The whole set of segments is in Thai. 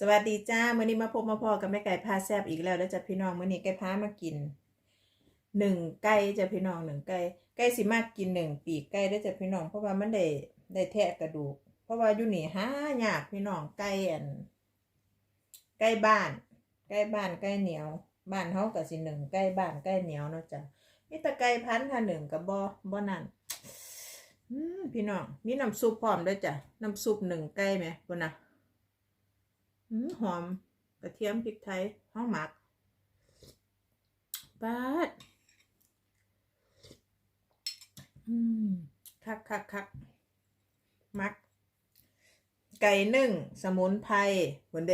สวัสดีจ้ามื้อนี้มาพบมาพอกับแม่ไก่พาแซบอีกแล้วแล้วจ้ะพี่น้องมื้อนี้ไก่พามากินหนึ่งไก่จ้ะพี่น้องหนึ่งไก่ไก่สิมากกินหนึ่งปีกไก่ได้อจ้ะพี่น้องเพราะว่ามันได้ได้แทะกระดูก เพราะว่าอยู่นี่หายากพี่น้องไก่อันไก่บ้านไก่บ้านไก่เหนียว บ้านเฮาก็สิหนึ่งไก่บ้านไก่เหนียวเนาะจ้ะมีแต่ไก่พันธุ์ค่ะหนึ่งกับบ่บ่นั่นพี่น้องมีน้ำซุปพร้อมด้วยจ้ะน้ำซุปหนึ่งไก่ไหมพุ่นน่ะ หอมกระเทียมพริกไทยห้องหมักปาดอืมคักคักคักมัก ไก่นึ่ง สมุนไพรบนเด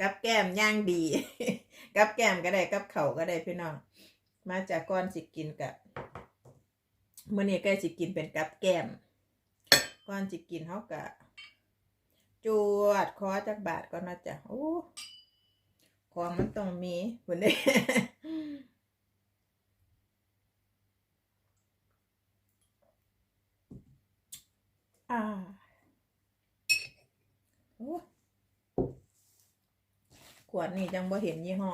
กับแก้มย่างดี กับแก้มก็ได้ กับเข่าก็ได้พี่น้อง มาจากก้อนสิกินกับเมื่อนี้ใกล้สิกินเป็นกับแก้ม ก้อนสิกินเขากะ จวดคอจากบาทก่อนนะจ๊ะโอ้ของมันต้องมีคนเด้อ่าโอ้ขวดนี่จังบ่เห็นยี่ห้อ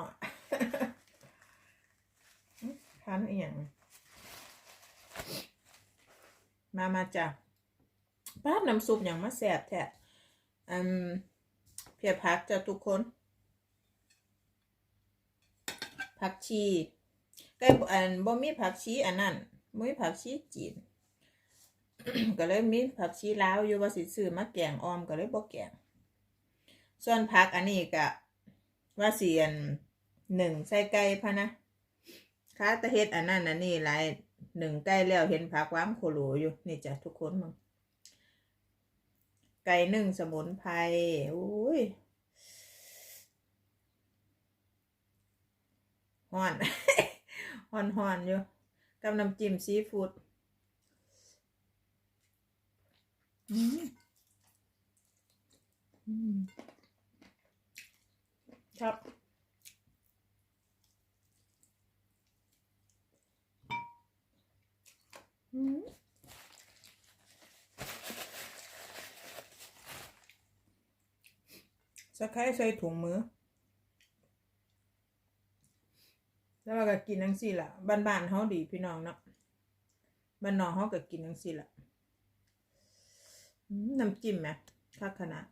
ทานเอียงมามาจ้ะป้าน้ำซุปอย่างมาแสบแท้อืม เพียพักจ้ะทุกคน ผักชีกล้อันบ่มีผักชีอันนั้นบ่มีผักชีจีน ก็เลยมีผักชีลาวอยู่ว่าสิซื้อมาแกงออมก็เลยบ่แกง ส่วนผักอันนี้ก็ว่าสิอันหนึ่งใส่ไก่พะนะค้าตะเฮ็ดอันนั้นอันนี้หลายหนึ่งไก่แล้วเห็นผักว้ามโคโหลอยู่ นี่จ้ะทุกคนมึง ไก่นึ่งสมุนไพรอุ้ยฮ้อนฮ้อนฮ้อนอยู่กับน้ำจิ้มซีฟู้ดอืมอืมครับอืม สะไคร้ใส่ถุงมือ แล้วเราก็กินนังสี่ละบ้านๆเขาดีพี่น้องเนาะบ้านน้องเขาก็กินนังสี่ละน้ำจิ้มไหมคักขนาด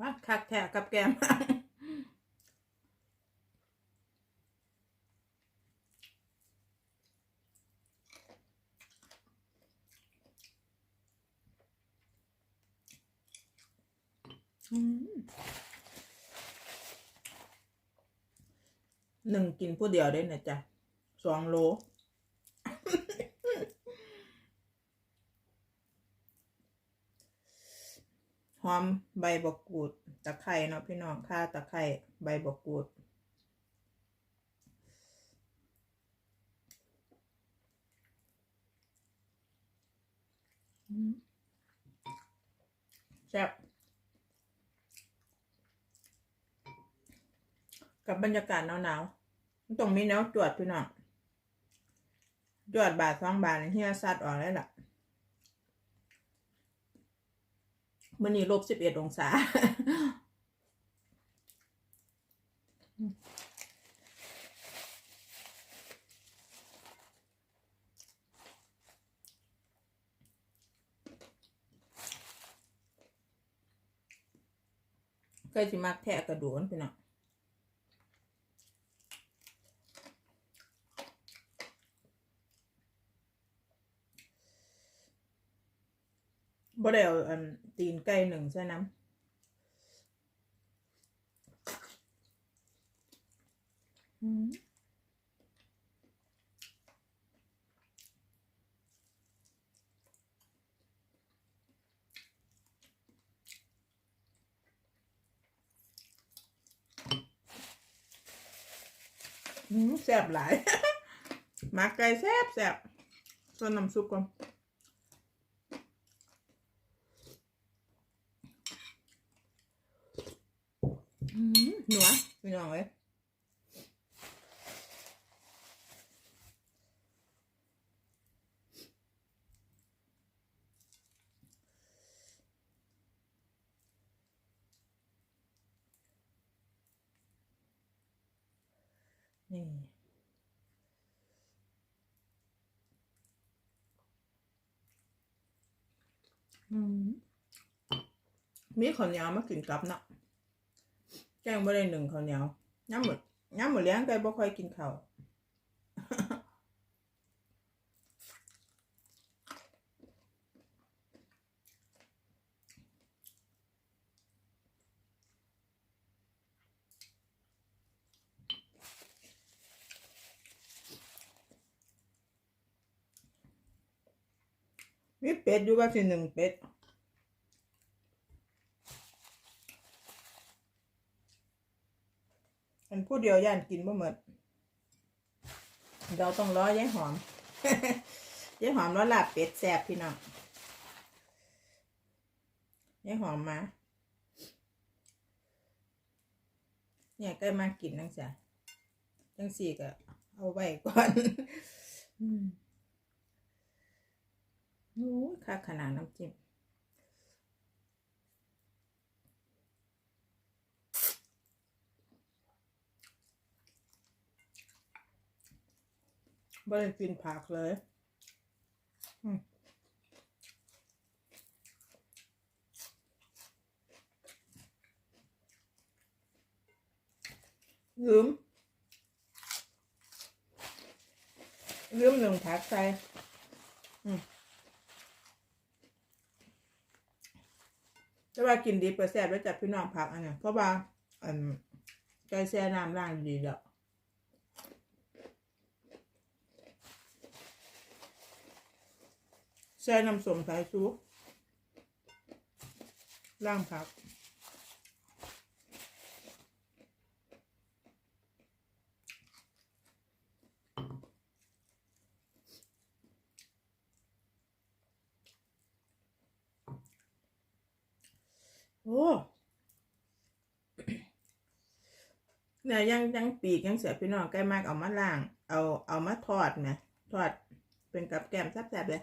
ว่าคักแท้กับแกม หนึ่งกินผู้เดียวได้นะจ๊ะสองโล หอมใบบกกูด ตะไคร่เนาะพี่น้องค่าตะไคร่ใบบกกูดแซ่บ กับบรรยากาศหนาวๆต้องมีแนวจวดพี่น้องจวดบาทสองบาทเฮียซัดออกเลยล่ะมื่อนี้ลบสิบเอ็ดองศาเคยสิมักแทะกระดูกมันพี่น้อง บ่ได้เอาอันตีนไก่หนึ่งใส่น้ำอืมแซ่บหลายมักไก่แซ่บแซ่บส่วนน้ำซุปก่อน หนัวพี่น้องเลยนี่อืมมีขอนยามากินกลับนาะ แกงบ่ได้หนึ่งข้าวเหนียวย้ำหมดย้ำหมดเลี้ยงไก่บ่ค่อยกินข้าวมีเป็ดอยู่ว่าสิหนึ่งเป็ด อัน ผู้เดียวย่านกินบ่หมดเราต้องรอยายหอมยายหอมแล้วลาบเป็ดแซ่บพี่น้องยายหอมมา เนี่ยใกล้มากินนังจ้ะจังสี่ก็เอาไว้ก่อนอืมโอ้ค่าขนาดน้ำจิ้ม ไม่ได้กินผักเลยอืมลืมลืมหนึ่งผักใส่แต่ว่ากินดีเปอร์แซ่บแล้วจับพี่น้องผักอันเนี้ยเพราะว่าอันไก่แช่น้ำล่างดีแล้ว แช่น้ำส้มสายชูล่างผักโอ้เนี่ยยังยังปีกยังเสียพี่น้องใกล้มากเอามาล่าง เอาเอามาทอดนี่ยทอดเป็นกับแกมแซ่บๆเลย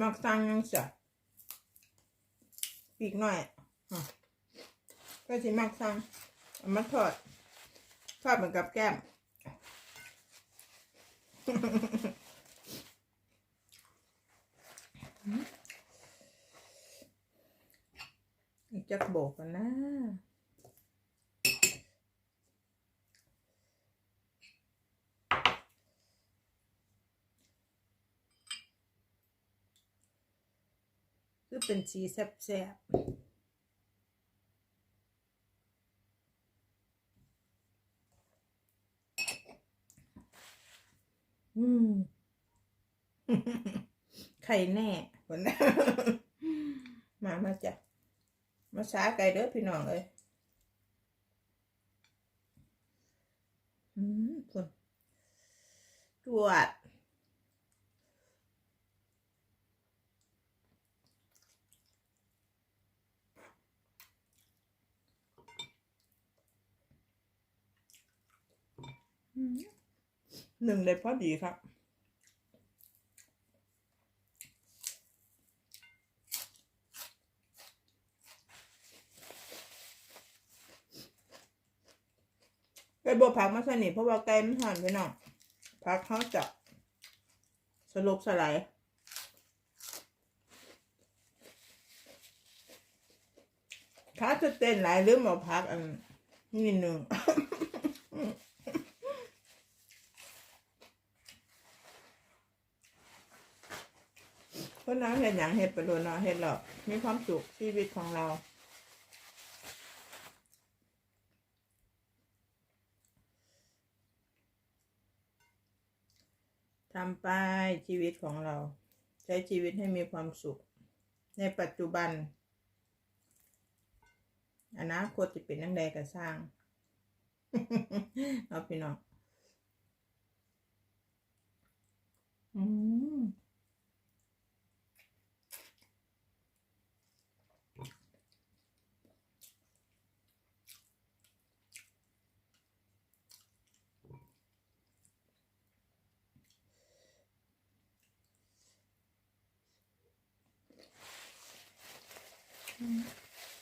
มักสั่งยังเสียปีกหน่อยก็สิมักสั่งเอามาทอดทอดเหมือนกับแก้มอีกจักโบกกันนะ คือเป็นสีแซ่บๆอืม ไข่แน่คนนะมา มาจ้ะ มาช้าไกลเด้อพี่น้องเอ้ยอืมคนตรวจ หนึ่งเลยพอดีครับไก่บวผักมาสนิทเพราะว่าไก่มันห่นไปหน่อยผักเขาจะสลบสลายถ้าจะเต้นหลายลืมอาผักอันนิดหนึ่ง เราเห็ดอย่างเห็ดไปโดนเนาะเห็ดหรอกมีความสุขชีวิตของเราทำไปชีวิตของเรา ใช้ชีวิตให้มีความสุข ในปัจจุบันอนาคตจะเป็นน้ำใดก็สร้างเอาพี่น้องอืม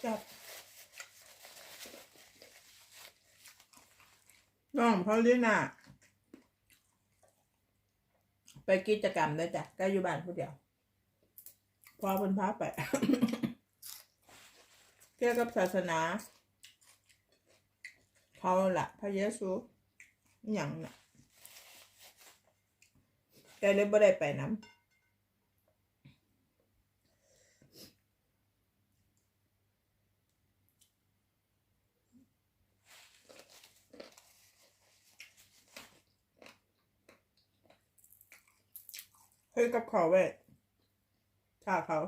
จับน้องเขาเรียนอะ ไปกิจกรรมได้จ้ะก็อยู่บ้านผู้เดียว พอเพิ่นพาไป เกี่ยวกับศาสนา เขาละพระเยซูอย่างน่ะแกเลยบ่ได้ไปน้ำ เฮ้ยกับเขาเว้ยถ้าเขา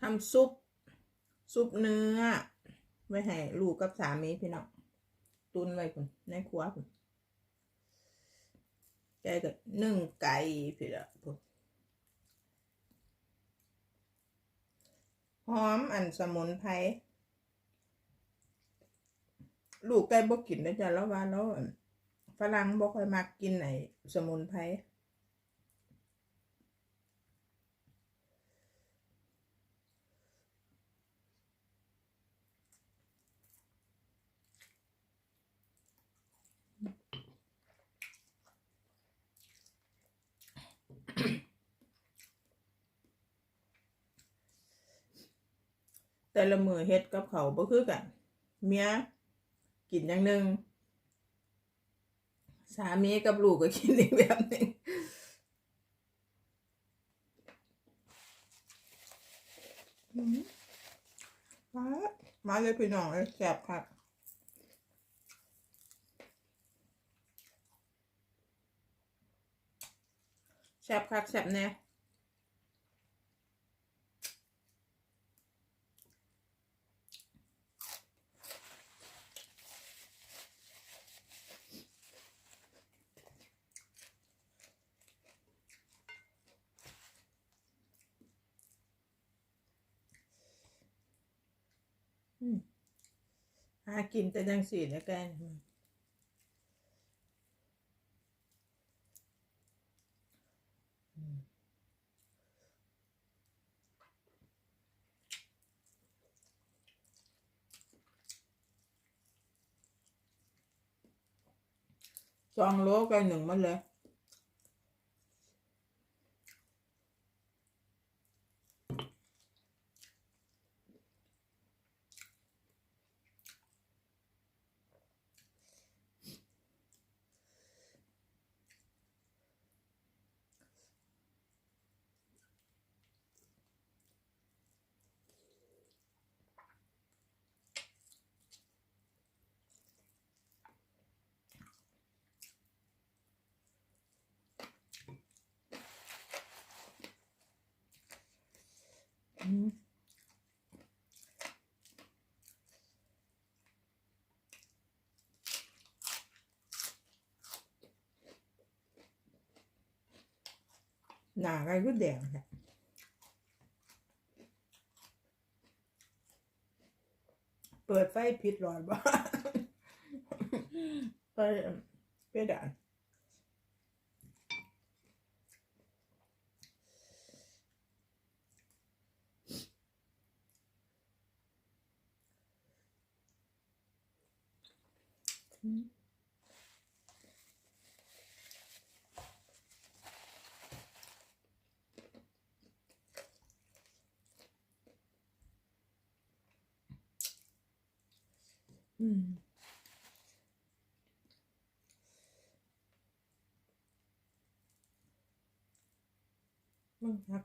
ทำซุป ซุปเนื้อ ไว้ให้ลูกกับสามีพี่น้อง ตุนไว้คุณในครัวคุณแกก็นึ่งไก่พี่ละพุ่นหอมอันสมุนไพรลูกไก่บ่กินนะจ๊ะแล้วว่าแล้วฝรั่งบ่ค่อยมักกินไหนสมุนไพร แต่ละมือเฮ็ดกับเขาบ่คือกัน เมียกินอย่างหนึ่งสามีกับลูกก็กินอีกแบบหนึ่งมามาเลยพี่น้องแซ่บครับแซ่บครับแซ่บแน่ หากินแต่จังสีแล้วกันสองโลกันหนึ่งมันเลย หนาไรก็แดงค่ะเปิดไฟผิดหลอดบ้าไปเพดาน อืมอืมมั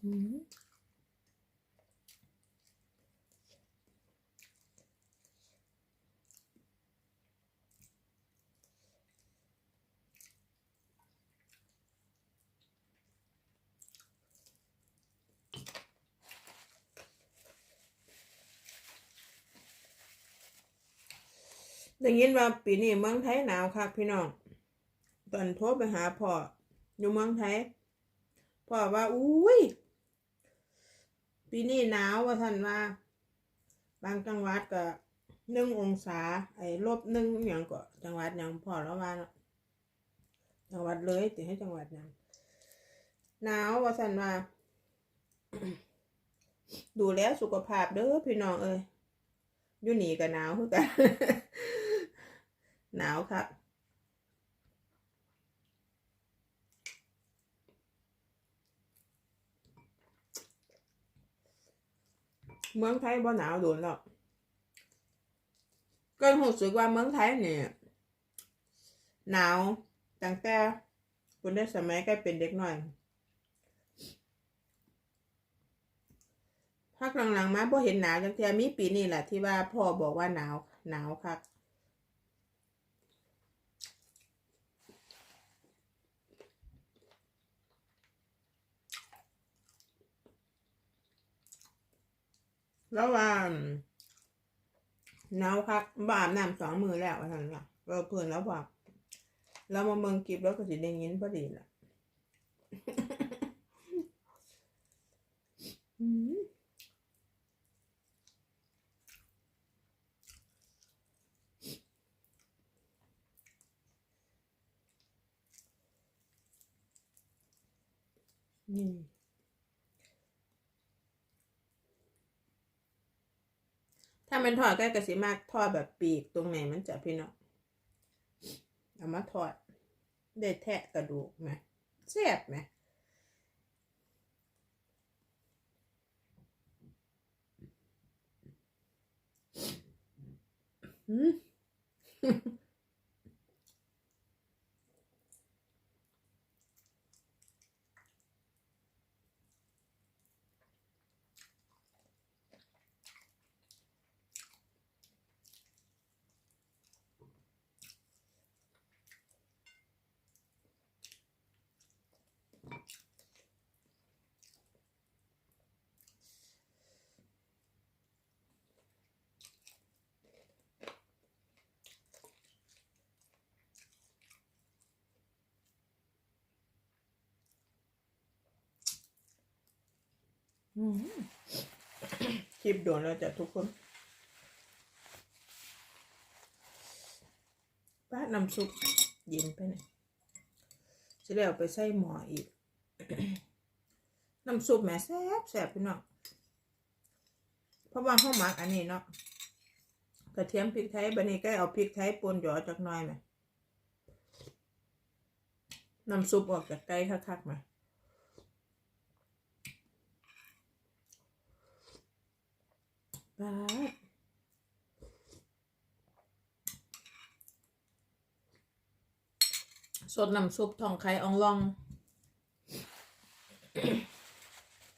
ได้ยินว่าปีนี้เมืองไทยหนาวค่ะพี่น้อง ตอนโทรไปหาพ่ออยู่เมืองไทย พ่อว่า อุ้ย ปีนี้หนาวว่าท่านว่า บางจังหวัดก็หนึ่งองศา ไอ้ลบหนึ่งอย่างก็จังหวัดอย่างพอแล้วว่าเนาะจังหวัดเลยติให้จังหวัดอย่างหนาวว่าท่านว่า ดูแลสุขภาพเด้อพี่น้องเอ้ยอยู่นี่ก็หนาวคือกัน หนาวครับ เมืองไทยบ่หนาวโดนหรอกก็รู้สึกว่าเมืองไทยเนี่ยหนาวตั้งแต่คนได้สมัยใกล้เป็นเด็กหน่อยพักหลังๆมาพอเห็นหนาวจังเทียมีปีนี้แหละที่ว่าพ่อบอกว่าหนาวหนาวคัก แล้วว่าหนาวคักบาบน้ำสองมือแล้วว่าท่านล่ะก็เพื่อนแล้วบอกเรามาเมืองกิบแล้วก็สิได้ยินพอดีล่ะอืมามันทอดก็กระสิมากทอดแบบปีกตรงไหนมันจะพี่น้องเอามาทอดได้แทะกระดูกไหมแซ่บไหมอืม คลิปโดนแล้วจ้ะทุกคนป้าน้ำซุปเย็นไปหน่อยจะได้เอาไปใส่หม้ออีก น้ำซุปแหม่แซ่บแซ่บพี่น้องเพราะว่าห้องหมักอันนี้เนาะกระเทียมพริกไทยบันนี้ก็เอาพริกไทยป่นหยอจากหน้อยไหมน้ำซุปออกจากไก่คักๆไห มปาสดน้ำซุปทองไข่อองลอง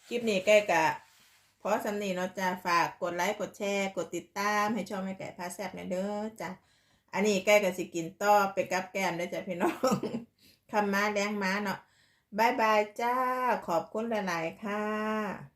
คลิปนี้ใกล้กะเพราะสำนีเนาะจ้าฝากกดไลค์กดแชร์ กดติดตามให้ช่องแม่ไก่พาแซ่บในเด้อจ้ะอันนี้ใกล้กับสิกินต่อไปกับแก้มเด้จ้ะพี่น้องคำม้าแรงม้าเนาะบายบายจ้า ขอบคุณหลาย ๆ ค่ะ